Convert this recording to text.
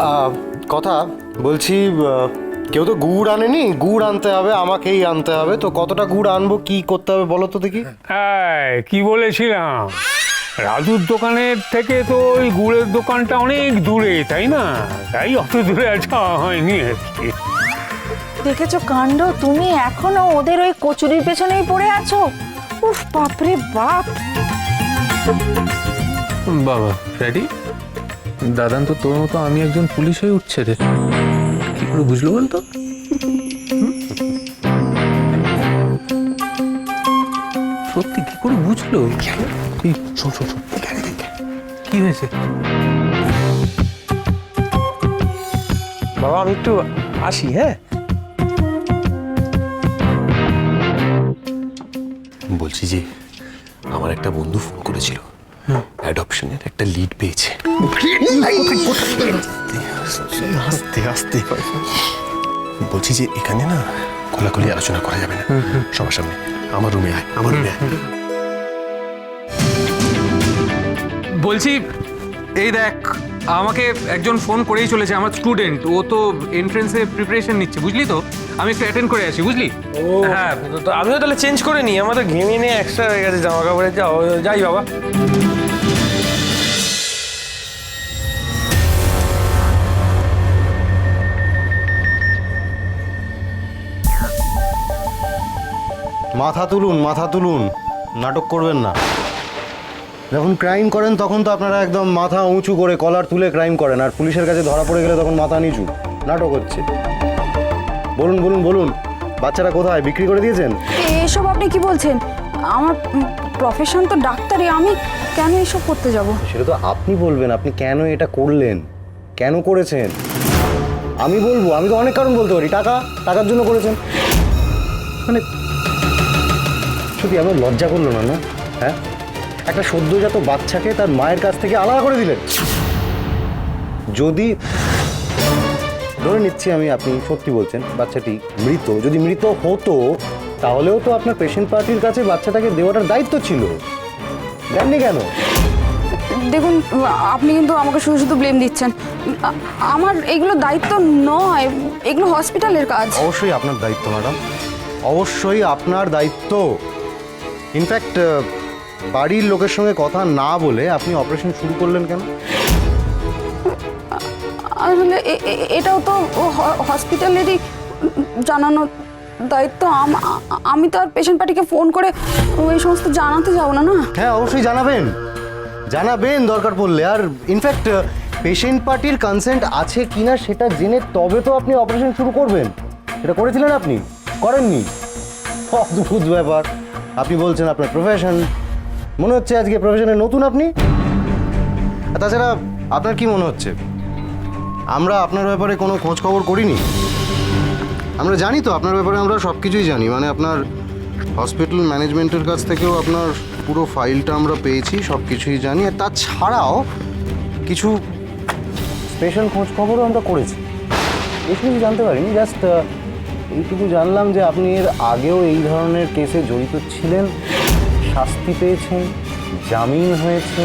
আহ, কথা বলছি কেউ তো গুড় আনেনি? গুড় আনতে হবে আমাকেই আনতে হবে। তো কতটা গুড় আনব কি করতে হবে বলো তো দেখি। এই, কি বলেছিলাম? রাজুর দোকানের থেকে তো ওই গুড়ের দোকানটা অনেক দূরে তাই না? তাই অত দূরে যাওয়া হয়নি আর কি। দেখেছ কাণ্ড? তুমি এখনও ওদের ওই কচুরির পেছনেই পড়ে আছো? উফ বাপরে বাপ! বাবা রেডি দাদান তো তোর মতো আমি একজন পুলিশ হয়ে উঠছে রে। কি করে বুঝলো বলতো? সত্যি কি করে বুঝলো। কি হয়েছে? বাবা আমি একটু আসি হ্যাঁ? বলছি যে আমার একটা বন্ধু ফোন করেছিল। অ্যাডপশনের একটা লিড পেয়েছে। আস্তে আস্তে বলছি যে এখানে না খোলাখুলি আলোচনা করা যাবে না। সবার সামনে। আমার রুমে আয় আমার রুমে আয়। বলছি এই দেখ আমাকে একজন ফোন করেই চলেছে আমার স্টুডেন্ট ও তো এন্ট্রেন্সে প্রিপারেশন নিচ্ছে বুঝলি তো? আমি একটু অ্যাটেন্ড করে আসি বুঝলি? হ্যাঁ তো- তো আমিও তাহলে চেঞ্জ করে নিই আমাদের ঘেমে নিয়ে এক্সট্রা হয়ে গেছে জামা কাপড়ে যাও যাই বাবা। মাথা তুলুন মাথা তুলুন নাটক করবেন না। যখন ক্রাইম করেন তখন তো আপনারা একদম মাথা উঁচু করে কলার তুলে ক্রাইম করেন আর পুলিশের কাছে ধরা পড়ে গেলে তখন মাথা নিচু নাটক হচ্ছে। বলুন বলুন বলুন। বাচ্চারা কোথায়? বিক্রি করে দিয়েছেন? এসব আপনি কি বলছেন? আমার প্রফেশন তো ডাক্তারি আমি কেন এসব করতে যাব? সেটা তো আপনি বলবেন আপনি কেন এটা করলেন? কেন করেছেন? আমি বলব আমি তো অনেক কারণ বলতে পারি। টাকা টাকার জন্য করেছেন। মানে সত্যি আমার লজ্জা করল না না? হ্যাঁ? একটা সদ্যজাত বাচ্চাকে তার মায়ের কাছ থেকে আলাদা করে দিলেন। যদি ধরে নিচ্ছি আমি আপনি সত্যি বলছেন বাচ্চাটি মৃত। যদি মৃত হতো তাহলেও তো আপনার পেশেন্ট পার্টির কাছে বাচ্চাটাকে দেওয়াটার দায়িত্ব ছিল। দেননি কেন? দেখুন আপনি কিন্তু আমাকে শুধু শুধু ব্লেম দিচ্ছেন। আমার এগুলো দায়িত্ব নয় এগুলো হসপিটালের কাজ। অবশ্যই আপনার দায়িত্ব ম্যাডাম অবশ্যই আপনার দায়িত্ব। ইনফ্যাক্ট বাড়ির লোকের সঙ্গে কথা না বলে আপনি অপারেশন শুরু করলেন কেন? আসলে এটাও তো হসপিটালেরই জানানোর দায়িত্ব। আম- তো আর পেশেন্ট পার্টিকে ফোন করে ওই সমস্ত জানাতে যাব না না? হ্যাঁ অবশ্যই জানাবেন। জানাবেন দরকার পড়লে। আর ইনফ্যাক্ট পেশেন্ট পার্টির কনসেন্ট আছে কিনা সেটা জেনে তবে তো আপনি অপারেশন শুরু করবেন। এটা করেছিলেন আপনি? করেননি? অদ্ভুত ব্যাপার। আপনি বলছেন আপনার প্রফেশন মনে হচ্ছে আজকে প্রফেশনে নতুন আপনি? তাছাড়া আপনার কি মনে হচ্ছে? আমরা আপনার ব্যাপারে কোনো খোঁজ খবর করিনি। আমরা জানি তো, আপনার ব্যাপারে আমরা সব কিছুই জানি। মানে আপনার হসপিটাল ম্যানেজমেন্টের কাছ থেকেও আপনার পুরো ফাইলটা আমরা পেয়েছি সব কিছুই জানি। আর তাছাড়াও কিছু স্পেশাল খোঁজ খবরও আমরা করেছি। বেশি কিছু জানতে পারিনি জাস্ট এইটুকু জানলাম যে আপনি এর আগেও এই ধরনের কেসে জড়িত ছিলেন, শাস্তি পেয়েছেন, জামিন হয়েছে।